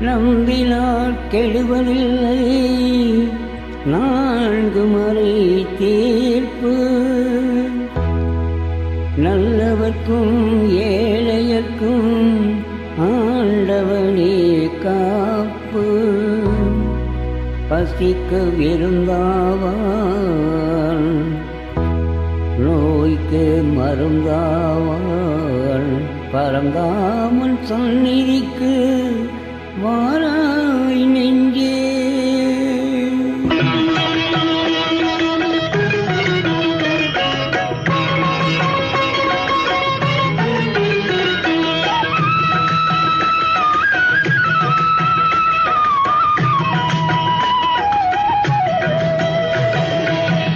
நம்பினால் கெடுவதில்லை. நான்கு மறை தீர்ப்பு. நல்லவர்க்கும் ஏழையர்க்கும் ஆண்டவனே காப்பு. பசிக்கு விருந்தாவான் நோய்க்கு மருந்தாவான் பரந்தாமன் சந்நிதிக்கு வாராய் நெஞ்சே.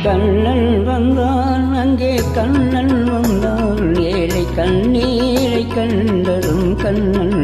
கண்ணன் வந்தான் அங்கே கண்ணன் வந்தான். ஏழை கண்ணீரை கண்டரும் கண்ணன்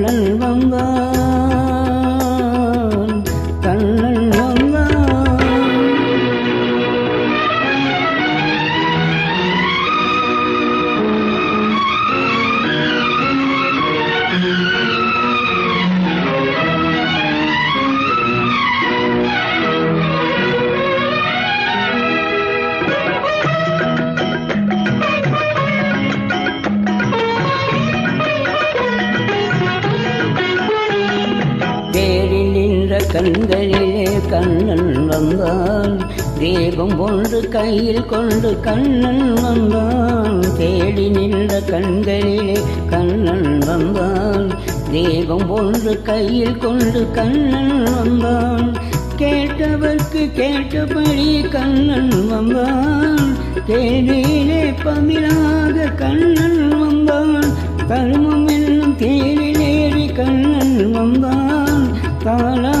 கண்களிலே கண்ணன் வந்தான். தீபம் ஒன்று கையில் கொண்டு கண்ணன் வந்தான். தேடி நின்ற கண்களிலே கண்ணன் வந்தான். தீபம் ஒன்று கையில் கொண்டு கண்ணன் வந்தான். கேட்டவர்க்கு கேட்டபடி கண்ணன் வந்தான். தேடியிலே பதிலாக கண்ணன் வந்தான். கருமம் என்னும் தேடிலேறி கண்ணன் வந்தான். தானா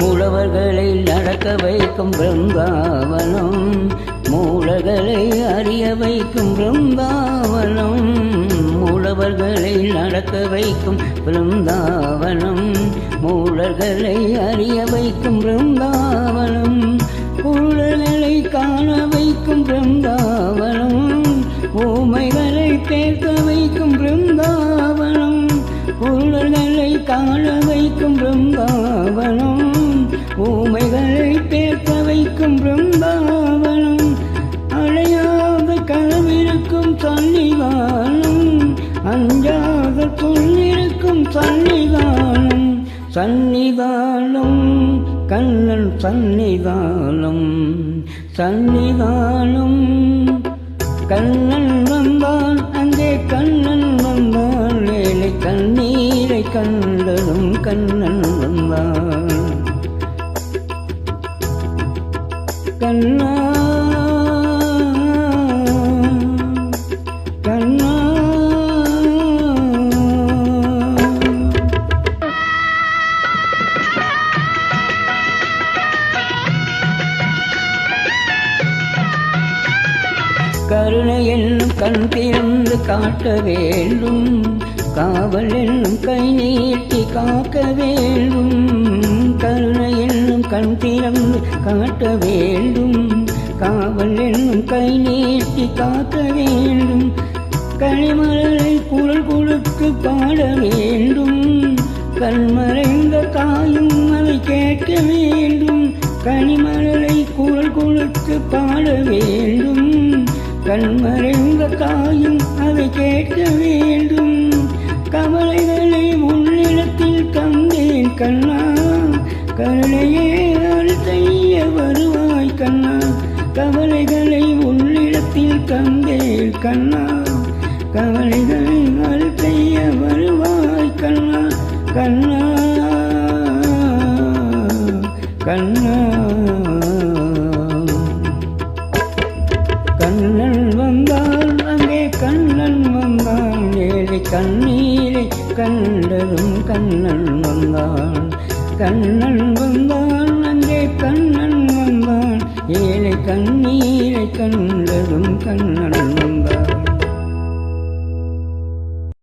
மூலவர்களை நடக்க வைக்கும் பிரம்பாவனம். மூலகளை அறிய வைக்கும் பிரம்பாவனம். மூலவர்களை நடக்க வைக்கும் பிருந்தாவனம் மூலர்களை அறிய வைக்கும் பிருந்தாவனம் புழலை காண வைக்கும் பிருந்தாவனம் ஊமைகளை பேச வைக்கும் பிருந்தாவனம் ஊழல்களை காண வைக்கும் பிருந்தாவனம் இருக்கும் பிருந்தாவனம் அழையாத கனவிருக்கும் சன்னிதானம் அஞ்சாத சொல்லிருக்கும் சன்னிதானம் சன்னிதானம் கண்ணன் சன்னிதானம் சன்னிதானம். கண்ணன் வந்தான் அங்கே கண்ணன் வந்தான் ஏழை கண்ணீரை கண்டதும் கண்ணன் வந்தான். கண்ணா கண்ணா. கருணை என்னும் கண் திறந்து காட்ட வேண்டும். காவல் என்னும் கை நீட்டி காக்க வேண்டும். கருணை என்னும் காட்ட வேண்டும். காவல் என்னும் கை நீட்டி காக்க வேண்டும். கனிமலரை குரல் கொடுத்து பாட வேண்டும். கண்மறைந்த காயும் அதை கேட்க வேண்டும். கனிமலரை குரல் கொடுத்து பாட வேண்டும். கண்மறைந்த காயும் அதை கேட்க வேண்டும். கவலைகளை உன்னிடத்தில் தந்தேன் கண்ணா. கருணையே வருவாய் கண்ணா. கவலைகளை உன்னிடத்தில் தந்தேன் கண்ணா. கவலைகளை அருள் செய்ய வருவாய் கண்ணா. கண்ணா. கண்ணா. கண்ணன் வந்தான் அங்கே கண்ணன் வந்தான். ஏழை கண்ணீரை கண்டதும் கண்ணன் வந்தான். கண்ணன் வந்தான் கண்ணன்